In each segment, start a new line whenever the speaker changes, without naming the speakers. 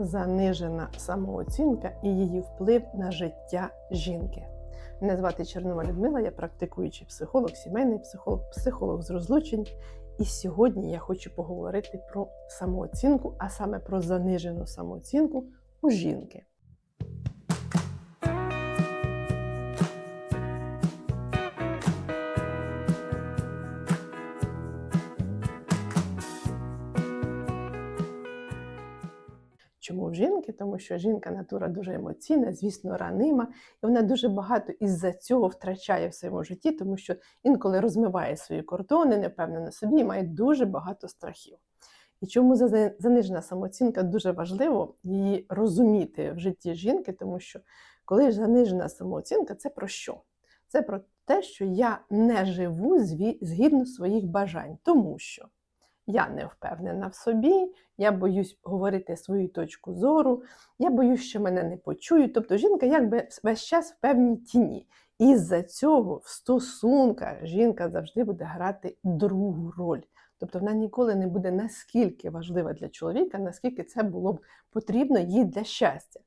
занижена самооцінка і її вплив на життя жінки. Мене звати Чернова Людмила, я практикуючий психолог, сімейний психолог, психолог з розлучень. І сьогодні я хочу поговорити про самооцінку, а саме про занижену самооцінку у жінки. Тому що жінка натура дуже емоційна, звісно, ранима, і вона дуже багато із-за цього втрачає в своєму житті, тому що інколи розмиває свої кордони, не впевнена собі і має дуже багато страхів. І чому занижена самооцінка дуже важливо її розуміти в житті жінки, тому що коли занижена самооцінка, це про що? Це про те, що я не живу згідно своїх бажань, тому що я не впевнена в собі, я боюсь говорити свою точку зору, я боюсь, що мене не почують. Тобто жінка якби весь час в певній тіні. І з-за цього в стосунках жінка завжди буде грати другу роль. Тобто вона ніколи не буде наскільки важлива для чоловіка, наскільки це було б потрібно їй для щастя.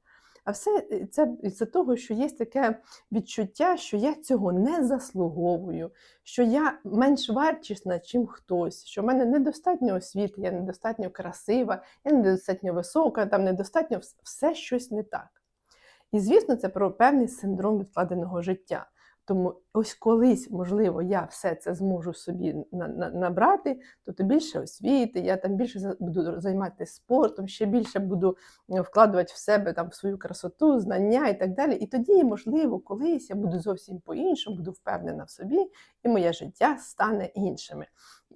А все е, це із-за того, що є таке відчуття, що я цього не заслуговую, що я менш вартісна, чим хтось, що в мене недостатньо освіти, я недостатньо красива, я недостатньо висока, там недостатньо все щось не так. І звісно, це про певний синдром відкладеного життя. Тому ось колись, можливо, я все це зможу собі на- на- набрати, тобто більше освіти, я там більше буду займатися спортом, ще більше буду е, вкладувати в себе там в свою красоту, знання і так далі. І тоді, можливо, колись я буду зовсім по-іншому, буду впевнена в собі, і моє життя стане іншими.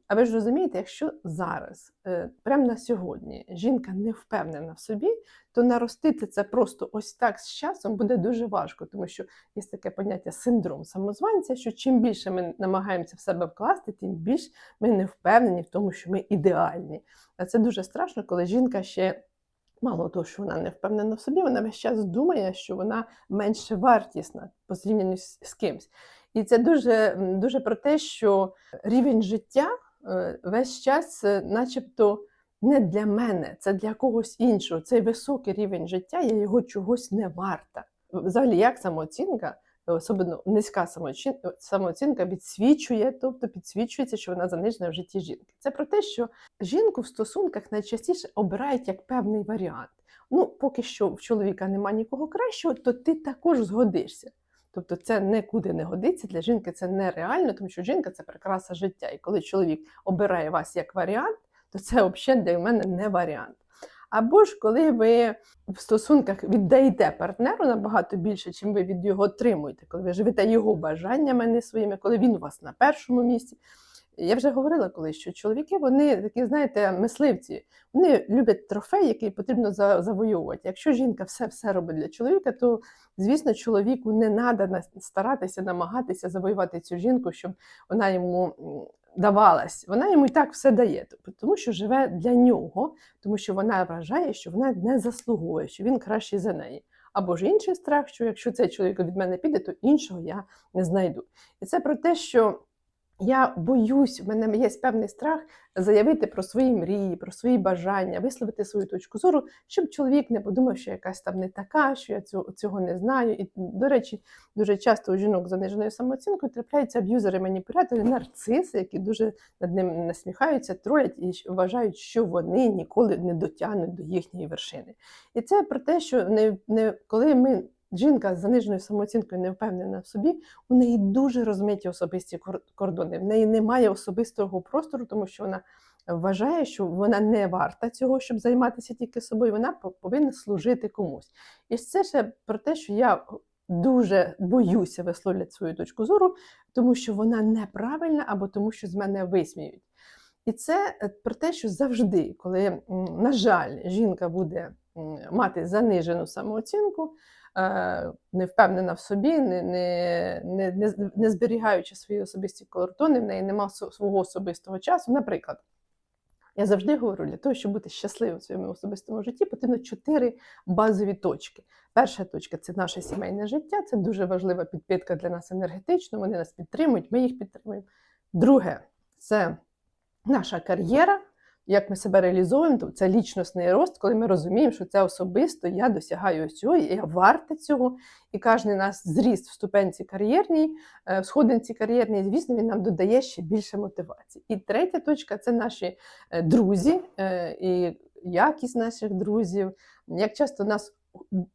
А ви ж розумієте, якщо зараз, е, прямо на сьогодні, жінка не впевнена в собі, то наростити це просто ось так з часом буде дуже важко, тому що є таке поняття синдром самозванця, що чим більше ми намагаємося в себе вкласти, тим більш ми не впевнені в тому, що ми ідеальні. А це дуже страшно, коли жінка ще. Мало того, що вона не впевнена в собі, вона весь час думає, що вона менше вартісна по зрівнянню з, кимсь. І це дуже, дуже про те, що рівень життя весь час, е, начебто, не для мене, це для когось іншого. Цей високий рівень життя, я його чогось не варта. Взагалі, як самооцінка, особливо низька самооцінка підсвічує, тобто підсвічується, що вона занижена в житті жінки. Це про те, що жінку в стосунках найчастіше обирають як певний варіант. Ну, поки що в чоловіка немає нікого кращого, то ти також згодишся. Тобто це нікуди не годиться для жінки, це нереально, тому що жінка це прикраса життя. І коли чоловік обирає вас як варіант, то це взагалі для мене не варіант. Або ж коли ви в стосунках віддаєте партнеру набагато більше, чим ви від його отримуєте, коли ви живете його бажаннями, не своїми, коли він у вас на першому місці. Я вже говорила колись, що чоловіки вони такі, знаєте, мисливці. Вони люблять трофей, який потрібно за- завоювати. Якщо жінка все все робить для чоловіка, то звісно, чоловіку не треба старатися намагатися завоювати цю жінку, щоб вона йому давалась. Вона йому і так все дає, тому що живе для нього, тому що вона вважає, що вона не заслуговує, що він кращий за неї. Або ж інший страх, що якщо цей чоловік від мене піде, то іншого я не знайду. І це про те, що я боюсь, в мене є певний страх заявити про свої мрії, про свої бажання, висловити свою точку зору, щоб чоловік не подумав, що якась там не така, що я цього, цього не знаю. І, до речі, дуже часто у жінок з заниженою самооцінкою трапляються аб'юзери, маніпулятори, нарциси, які дуже над ним насміхаються, тролять і вважають, що вони ніколи не дотягнуть до їхньої вершини. І це про те, що не, не коли ми. Жінка з заниженою самооцінкою не впевнена в собі, у неї дуже розмиті особисті кордони. В неї немає особистого простору, тому що вона вважає, що вона не варта цього, щоб займатися тільки собою. Вона повинна служити комусь. І це ще про те, що я дуже боюся висловлювати свою точку зору, тому що вона неправильна або тому, що з мене висміють. І це е, про те, що завжди, коли, на жаль, жінка буде мати занижену самооцінку, не впевнена в собі, не, не, не, не, зберігаючи свої особисті кордони, в неї немає свого особистого часу. Наприклад, я завжди говорю, для того, щоб бути щасливим в своєму особистому житті, потрібно чотири базові точки. Перша точка це наше сімейне життя, це дуже важлива підпитка для нас енергетично, вони нас підтримують, ми їх підтримуємо. Друге це наша кар'єра, як ми себе реалізуємо, то це лічностний рост, коли ми розуміємо, що це особисто я досягаю цього, я варта цього. І кожен нас зріст в ступенці кар'єрній, е, в сходинці кар'єрній, звісно, він нам додає ще більше мотивації. І третя точка це наші е, друзі е, і якість наших друзів. Як часто нас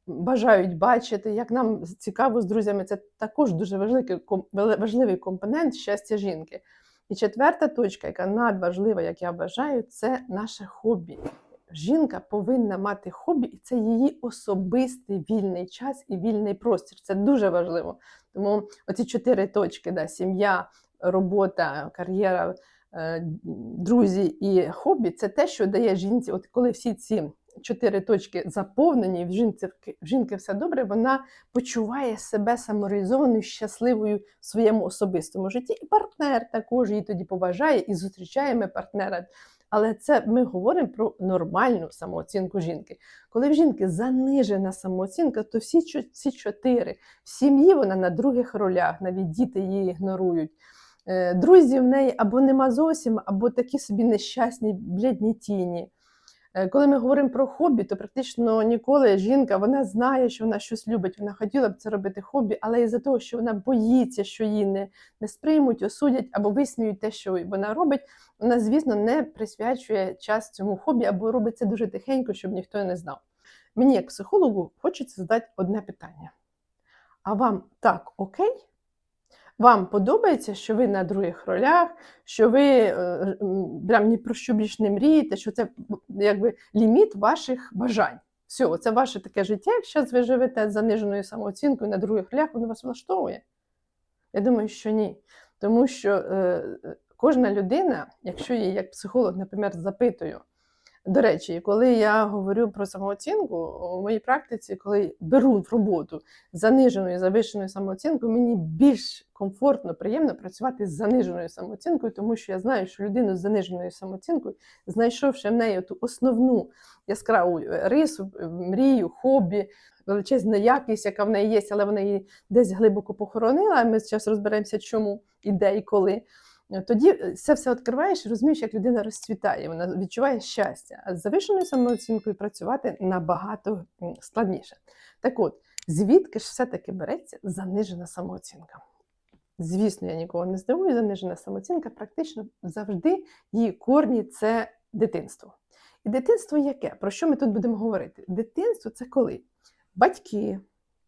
бажають бачити, як нам цікаво з друзями, це також дуже важливий компонент щастя жінки. І четверта точка, яка надважлива, як я вважаю, це наше хобі. Жінка повинна мати хобі, і це її особистий вільний час і вільний простір. Це дуже важливо. Тому оці чотири точки: да, сім'я, робота, кар'єра, е, друзі і хобі це те, що дає жінці, от коли всі ці чотири точки заповнені, в жінці в жінки все добре, вона почуває себе самореалізованою, щасливою в своєму особистому житті. І партнер також її тоді поважає і зустрічаємо партнера. Але це ми говоримо про нормальну самооцінку жінки. Коли в жінки занижена самооцінка, то всі ці чотири в сім'ї вона на других ролях, навіть діти її ігнорують. Е, Друзі в неї або нема зовсім, або такі собі нещасні блідні тіні. Е, Коли ми говоримо про хобі, то практично ніколи жінка вона знає, що вона щось любить. Вона хотіла б це робити хобі, але із-за того, що вона боїться, що її не, не сприймуть, осудять або висміють те, що вона робить, вона, звісно, не присвячує час цьому хобі або робить це дуже тихенько, щоб ніхто не знав. Мені, як психологу, хочеться задати одне питання: а вам так окей? Вам подобається, що ви на других ролях, що ви е, прям ні про що більш не мрієте, що це якби ліміт ваших бажань. Все, це ваше таке життя. Якщо ви живете з заниженою самооцінкою на других ролях, воно вас влаштовує? Я думаю, що ні. Тому що е, е, кожна людина, якщо її як психолог, наприклад, запитую, до речі, коли я говорю про самооцінку, у моїй практиці, коли беру в роботу заниженою завищеною самооцінкою, мені більш комфортно, приємно працювати з заниженою самооцінкою, тому що я знаю, що людину з заниженою самооцінкою, знайшовши в неї ту основну яскраву рису, мрію, хобі, величезну якість, яка в неї є, але вона її десь глибоко похоронила. Ми зараз розберемося, чому і де і коли. Тоді це все відкриваєш і розумієш, як людина розцвітає, вона відчуває щастя. А з завищеною самооцінкою працювати набагато складніше. Так от, звідки ж все-таки береться занижена самооцінка? Звісно, я нікого не здивую, занижена самооцінка практично завжди її корні це дитинство. І дитинство яке? Про що ми тут будемо говорити? Дитинство це коли батьки,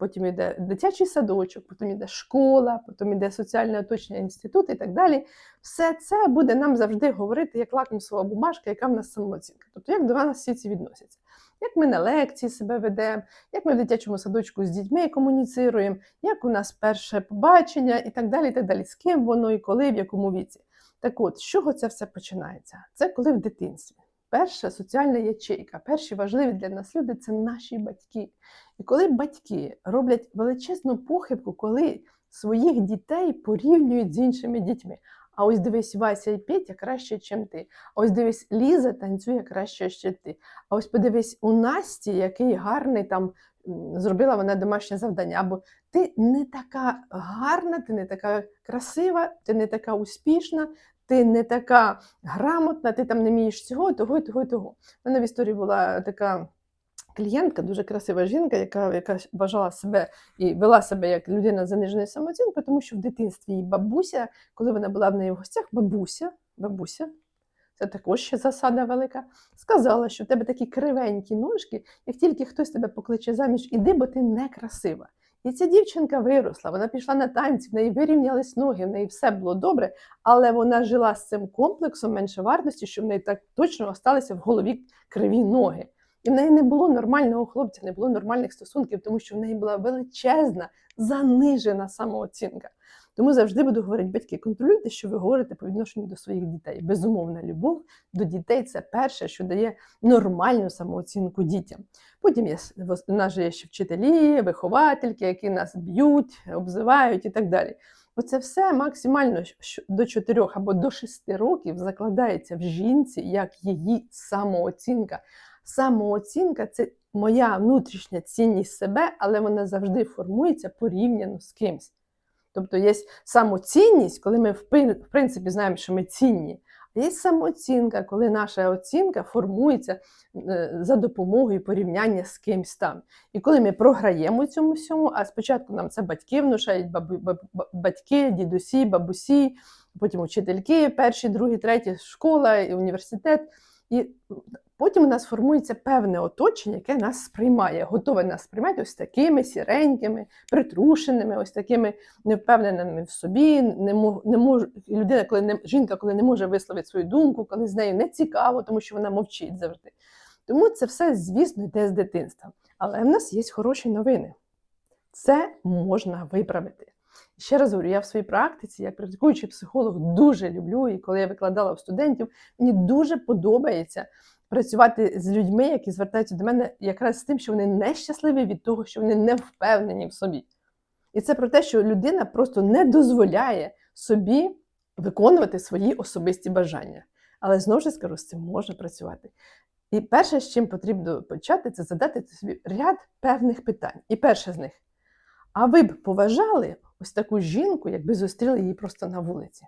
потім йде дитячий садочок, потім йде школа, потім йде соціальне оточення, інститут і так далі. Все це буде нам завжди говорити як лакмусова бумажка, яка в нас самооцінка. Тобто, як до нас всі ці відносяться. Як ми на лекції себе ведемо, як ми в дитячому садочку з дітьми комуніцируємо, як у нас перше побачення і так далі, і так далі. З ким воно і коли, в якому віці. Так от, з чого це все починається? Це коли в дитинстві. Перша соціальна ячейка, перші важливі для нас люди це наші батьки. І коли батьки роблять величезну похибку, коли своїх дітей порівнюють з іншими дітьми. А ось дивись, Вася і Петя краще, ніж ти. А ось дивись, Ліза танцює краще, ніж ти. А ось подивись у Насті, який гарний там зробила вона домашнє завдання. Або ти не така гарна, ти не така красива, ти не така успішна, ти не така грамотна, ти там не вмієш цього, того, того, того. У мене в історії була така клієнтка, дуже красива жінка, яка, яка вважала себе і вела себе як людина з заниженою самооцінкою, тому що в дитинстві її бабуся, коли вона була в неї в гостях, бабуся, бабуся. Це також ще засада велика. Сказала, що в тебе такі кривенькі ножки, як тільки хтось тебе покличе заміж, іди, бо ти не красива. І ця дівчинка виросла, вона пішла на танці, в неї вирівнялись ноги, в неї все було добре, але вона жила з цим комплексом менше вартості, що в неї так точно осталися в голові криві ноги. І в неї не було нормального хлопця, не було нормальних стосунків, тому що в неї була величезна, занижена самооцінка. Тому завжди буду говорити, батьки, контролюйте, що ви говорите по відношенню до своїх дітей. Безумовна любов до дітей це перше, що дає нормальну самооцінку дітям. Потім є у нас же є ще вчителі, виховательки, які нас б'ють, обзивають і так далі. Оце все максимально до 4 або до 6 років закладається в жінці як її самооцінка. Самооцінка це моя внутрішня цінність себе, але вона завжди формується порівняно з кимсь. Тобто є самоцінність, коли ми в принципі знаємо, що ми цінні, Є самооцінка, коли наша оцінка формується е, за допомогою порівняння з кимсь там. І коли ми програємо цьому всьому, а спочатку нам це батьки внушають, бабу, баб- баб- батьки, дідусі, бабусі, потім учительки, перші, другі, треті, школа, і університет. І потім у нас формується певне оточення, яке нас сприймає, готове нас сприймати ось такими сіренькими, притрушеними, ось такими невпевненими в собі. Не мож, не мож, людина, коли не жінка, коли не може висловити свою думку, коли з нею не цікаво, тому що вона мовчить завжди. Тому це все, звісно, йде з дитинства. Але в нас є хороші новини. Це можна виправити. Ще раз говорю, я в своїй практиці, як практикуючий психолог, дуже люблю, і коли я викладала в студентів, мені дуже подобається працювати з людьми, які звертаються до мене якраз з тим, що вони нещасливі від того, що вони не впевнені в собі. І це про те, що людина просто не дозволяє собі виконувати свої особисті бажання. Але знову ж скажу, з цим можна працювати. І перше, з чим потрібно почати, це задати собі ряд певних питань. І перше з них: а ви б поважали ось таку жінку, якби зустріли її просто на вулиці?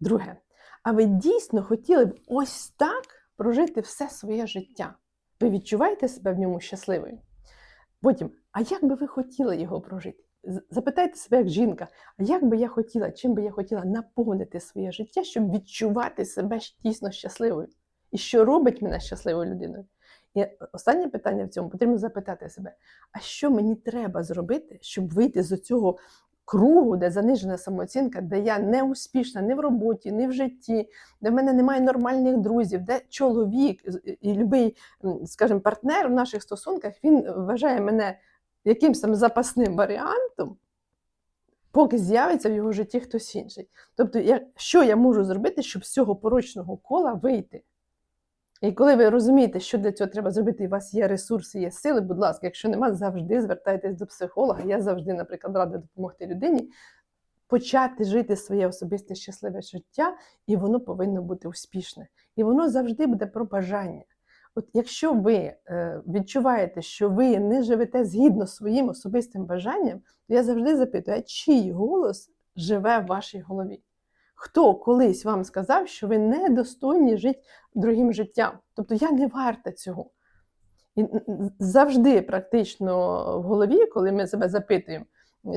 Друге, а ви дійсно хотіли б ось так прожити все своє життя? Ви відчуваєте себе в ньому щасливою? Потім, а як би ви хотіли його прожити? Запитайте себе як жінка, а як би я хотіла, чим би я хотіла наповнити своє життя, щоб відчувати себе дійсно щасливою? І що робить мене щасливою людиною? І останнє питання в цьому потрібно запитати себе: а що мені треба зробити, щоб вийти з цього кругу, де занижена самооцінка, де я не успішна ні в роботі, ні в житті, де в мене немає нормальних друзів, де чоловік і м, скажімо, партнер в наших стосунках він вважає мене якимось там запасним варіантом, поки з'явиться в його житті хтось інший. Тобто, я, що я можу зробити, щоб з цього порочного кола вийти? І коли ви розумієте, що для цього треба зробити, і у вас є ресурси, є сили, будь ласка, якщо нема, завжди звертайтесь до психолога. Я завжди, наприклад, рада допомогти людині почати жити своє особисте щасливе життя, і воно повинно бути успішне. І воно завжди буде про бажання. От якщо ви е, відчуваєте, що ви не живете згідно своїм особистим бажанням, то я завжди запитую, а чий голос живе в вашій голові? Хто колись вам сказав, що ви не достойні жити другим життям? Тобто я не варта цього. І завжди практично в голові, коли ми себе запитуємо,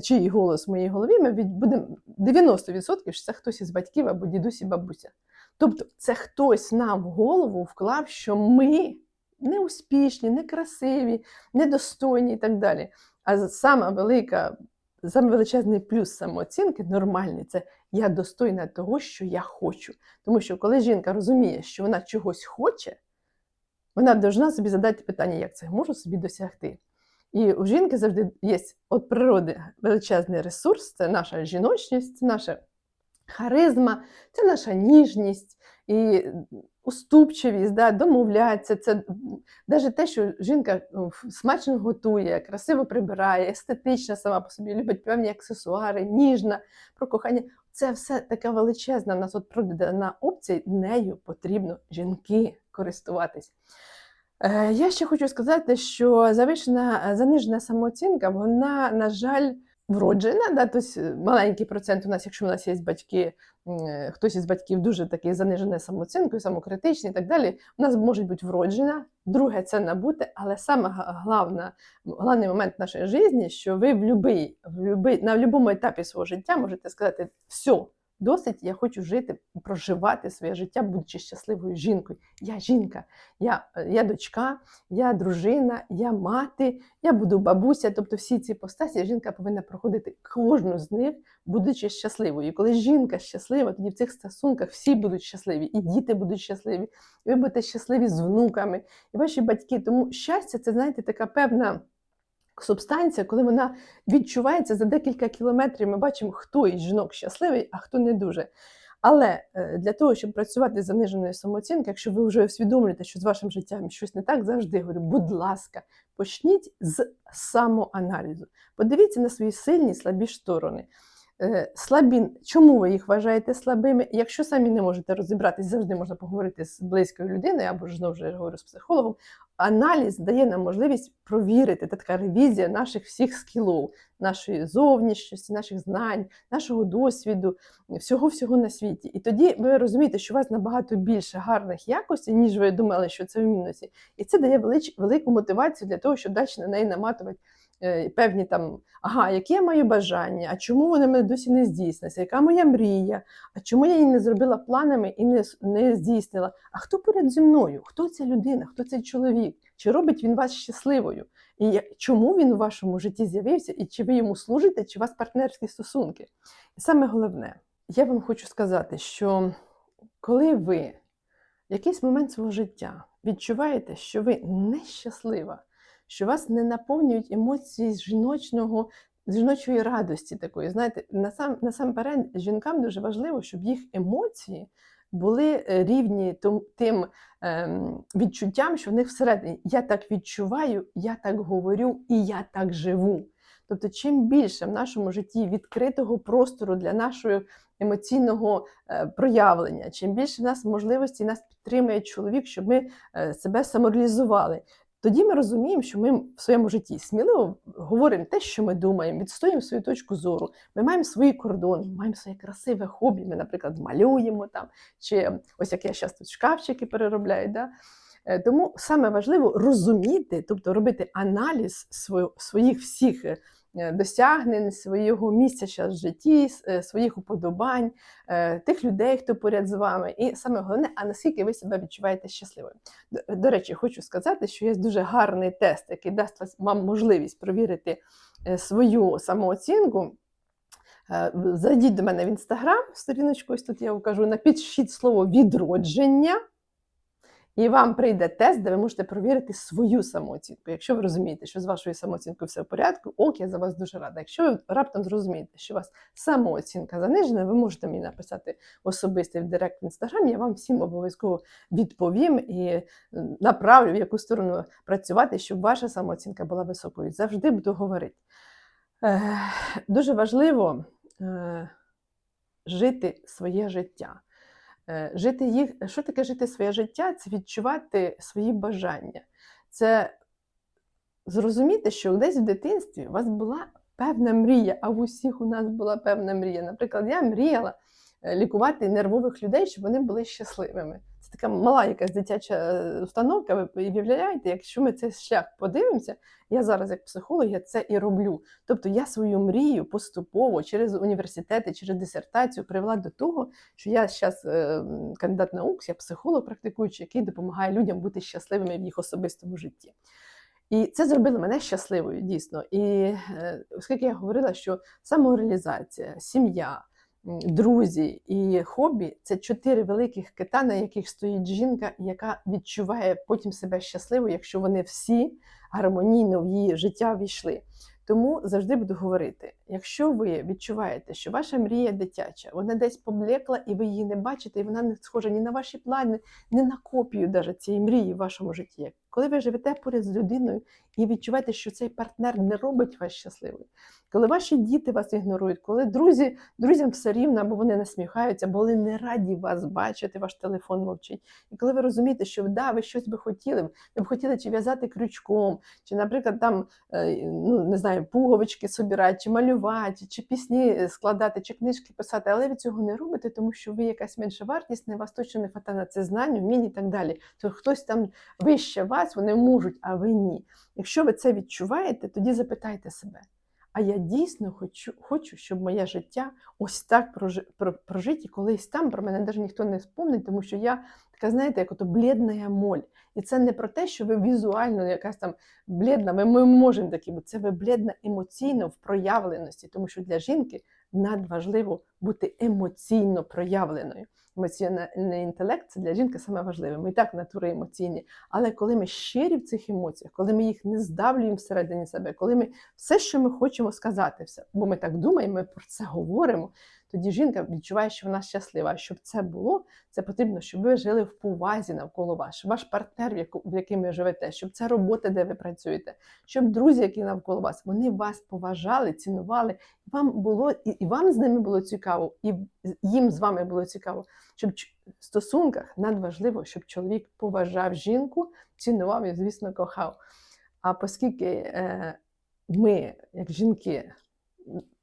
чий голос в моїй голові, ми будемо 90% що це хтось із батьків або дідусь і бабуся. Тобто це хтось нам в голову вклав, що ми неуспішні, некрасиві, недостойні і так далі. А сама велика, саме величезний плюс самооцінки нормальний це я достойна того, що я хочу. Тому що коли жінка розуміє, що вона чогось хоче, вона повинна собі задати питання, як це можу собі досягти. І у жінки завжди є від природи величезний ресурс, це наша жіночність, це наша харизма, це наша ніжність і уступчивість, да, домовлятися. Це навіть те, що жінка ну, смачно готує, красиво прибирає, естетична сама по собі, любить певні аксесуари, ніжна, про кохання. Це все така величезна нас от продана опція, нею потрібно жінки користуватись. Е, Я ще хочу сказати, що завищена занижена самооцінка, вона, на жаль, вроджена. Да? Тобто маленький процент у нас, якщо у нас є батьки, е, хтось із батьків дуже такий занижений самооцінкою, самокритичний і так далі, у нас може бути вроджена. Друге, це набути, але саме головне, головний момент нашої житті, що ви в любий, в любий, на будь-якому етапі свого життя можете сказати, все, досить, я хочу жити, проживати своє життя, будучи щасливою жінкою. Я жінка, я, е, я дочка, я дружина, я мати, я буду бабуся. Тобто всі ці постаті жінка повинна проходити кожну з них, будучи щасливою. І коли жінка щаслива, тоді в цих стосунках всі будуть щасливі, і діти будуть щасливі, і ви будете щасливі з внуками, і ваші батьки. Тому щастя це, знаєте, така певна. Субстанція, коли вона відчувається за декілька кілометрів, ми бачимо, хто із жінок щасливий, а хто не дуже. Але е, для того, щоб працювати з заниженою самооцінкою, якщо ви вже усвідомлюєте, що з вашим життям щось не так, завжди говорю, будь ласка, почніть з самоаналізу. Подивіться на свої сильні слабі сторони. Е, Слабі, чому ви їх вважаєте слабими? Якщо самі не можете розібратись, завжди можна поговорити з близькою людиною, або ж знову ж говорю з психологом. Аналіз дає нам можливість провірити, це така ревізія наших всіх скілов, нашої зовнішності, наших знань, нашого досвіду, всього всього на світі. І тоді ви розумієте, що у вас набагато більше гарних якостей, ніж ви думали, що це в мінусі. І це дає велику мотивацію для того, щоб далі на неї наматувати певні там, ага, які я маю бажання, а чому вони мене досі не здійснилися, яка моя мрія, а чому я її не зробила планами і не, не здійснила? А хто поряд зі мною? Хто ця людина? Хто цей чоловік? Чи робить він вас щасливою? І чому він у вашому житті з'явився, і чи ви йому служите, чи у вас партнерські стосунки? І саме головне, я вам хочу сказати, що коли ви в якийсь момент свого життя відчуваєте, що ви нещаслива, що вас не наповнюють емоції жіночного. Жіночої радості такої, знаєте, насам, насамперед жінкам дуже важливо, щоб їх емоції були е, рівні том- тим ем, відчуттям, що в них всередині я так відчуваю, я так говорю і я так живу. Тобто, чим більше в нашому житті відкритого простору для нашого емоційного е, проявлення, чим більше в нас можливості нас підтримує чоловік, щоб ми е, себе самореалізували. Тоді ми розуміємо, що ми в своєму житті сміливо говоримо те, що ми думаємо, відстоюємо свою точку зору. Ми маємо свої кордони, маємо своє красиве хобі. Ми, наприклад, малюємо там, чи ось як я зараз тут шкафчики переробляю. Да? Е, Тому саме важливо розуміти, тобто робити аналіз своїх всіх е, досягнень, свого місця зараз в житті, е, своїх уподобань, е, тих людей, хто поряд з вами. І саме головне, а наскільки ви себе відчуваєте щасливою. До, речі, хочу сказати, що є дуже гарний тест, який дасть вам можливість провірити е, свою самооцінку. Е, Зайдіть до мене в інстаграм, сторіночку, ось тут я укажу, напишіть слово відродження, і вам прийде тест, де ви можете провірити свою самооцінку. Якщо ви розумієте, що з вашою самооцінкою все в порядку, ок, я за вас дуже рада. Якщо ви раптом зрозумієте, що у вас самооцінка занижена, ви можете мені написати особистий в директ в інстаграм, я вам всім обов'язково відповім і е, направлю, в яку сторону працювати, щоб ваша самооцінка була високою. Завжди буду говорити. Дуже важливо е, жити своє життя. Е, Жити їх, що таке жити своє життя? Це відчувати свої бажання. Це зрозуміти, що десь в дитинстві у вас була певна мрія, а в усіх у нас була певна мрія. Наприклад, я мріяла е, лікувати нервових людей, щоб вони були щасливими. Це така мала якась дитяча е, установка. Ви уявляєте, якщо ми цей шлях подивимося, я зараз, як психолог, я це і роблю. Тобто я свою мрію поступово через університети, через дисертацію привела до того, що я зараз кандидат наук, я психолог практикуючий, який допомагає людям бути щасливими в їх особистому житті. І це зробило мене щасливою, дійсно. І е, оскільки я говорила, що самореалізація, сім'я, друзі і хобі це чотири великих кита, на яких стоїть жінка, яка відчуває потім себе щасливою, якщо вони всі гармонійно в її життя війшли. Тому завжди буду говорити: якщо ви відчуваєте, що ваша мрія дитяча, вона десь поблекла, і ви її не бачите, і вона не схожа ні на ваші плани, ні на копію даже цієї мрії в вашому житті. Коли ви живете поряд з людиною і відчуваєте, що цей партнер не робить вас щасливою, коли ваші діти вас ігнорують, коли друзі, друзям все рівно, або вони насміхаються, або вони не раді вас бачити, ваш телефон мовчить. І коли ви розумієте, що да, ви щось би хотіли, ви б хотіли чи в'язати крючком, чи, наприклад, там е, ну не знаю, пуговички собирати, чи малювати, чи пісні е, складати, чи книжки писати, але ви цього не робите, тому що ви якась менша вартісна, вас точно не хватає на це знання, вмінь і так далі. То хтось там вище вас, вони можуть, а ви ні. Якщо ви це відчуваєте, тоді запитайте себе. А я дійсно хочу, хочу, щоб моє життя ось так прожи, про, прожиті, колись там про мене навіть ніхто не спомнить, тому що я така, знаєте, як ото блідна моль. І це не про те, що ви візуально якась там блідна, ми, ми можемо такі бути. Це ви блідна емоційно в проявленості, тому що для жінки надважливо бути емоційно проявленою. Емоційний інтелект це для жінки саме важливе. Ми і так натури емоційні. Але коли ми щирі в цих емоціях, коли ми їх не здавлюємо всередині себе, коли ми все, що ми хочемо сказати, все, бо ми так думаємо, ми про це говоримо, тоді жінка відчуває, що вона щаслива. Щоб це було, це потрібно, щоб ви жили в повазі навколо вас, щоб ваш партнер, в яким ви живете, щоб це робота, де ви працюєте, щоб друзі, які навколо вас, вони вас поважали, цінували, вам було і вам з ними було цікаво, і їм з вами було цікаво. Щоб в стосунках надважливо, щоб чоловік поважав жінку, цінував і, звісно, кохав. А оскільки е, ми, як жінки,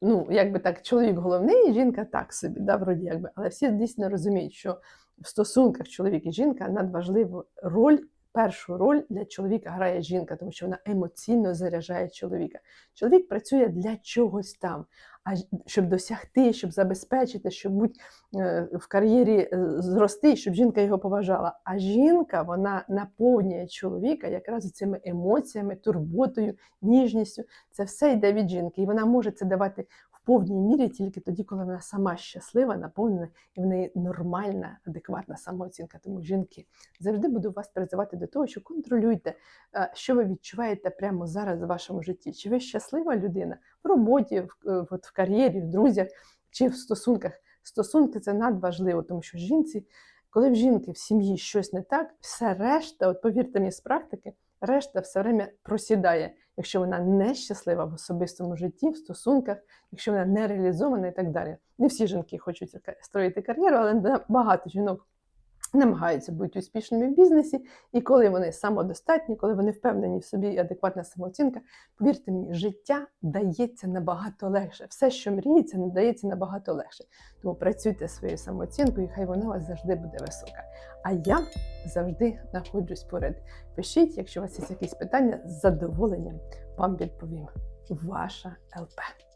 ну, якби так, чоловік головний, жінка так собі, да, вроді якби, але всі дійсно розуміють, що в стосунках чоловік і жінка надважливу роль, першу роль для чоловіка грає жінка, тому що вона емоційно заряджає чоловіка. Чоловік працює для чогось там, а щоб досягти, щоб забезпечити, щоб бути е, в кар'єрі е, зрости, щоб жінка його поважала. А жінка вона наповнює чоловіка якраз цими емоціями, турботою, ніжністю. Це все йде від жінки, і вона може це давати повній мірі тільки тоді, коли вона сама щаслива, наповнена і в неї нормальна, адекватна самооцінка. Тому жінки завжди буду вас призивати до того, що контролюйте, е, що ви відчуваєте прямо зараз в вашому житті. Чи ви щаслива людина в роботі, в, е, от в кар'єрі, в друзях чи в стосунках? Стосунки це надважливо, тому що жінці, коли в жінки в сім'ї щось не так, все решта, от повірте мені з практики, решта все время просідає, якщо вона не щаслива в особистому житті, в стосунках, якщо вона не реалізована і так далі. Не всі жінки хочуть ка- строїти кар'єру, але багато жінок намагаються бути успішними в бізнесі, і коли вони самодостатні, коли вони впевнені в собі і адекватна самооцінка, повірте мені, життя дається набагато легше. Все, що мріється, дається набагато легше. Тому працюйте своєю самооцінкою, і хай вона у вас завжди буде висока. А я завжди знаходжусь поряд. Пишіть, якщо у вас є якісь питання, з задоволенням вам відповім. Ваша ЛП.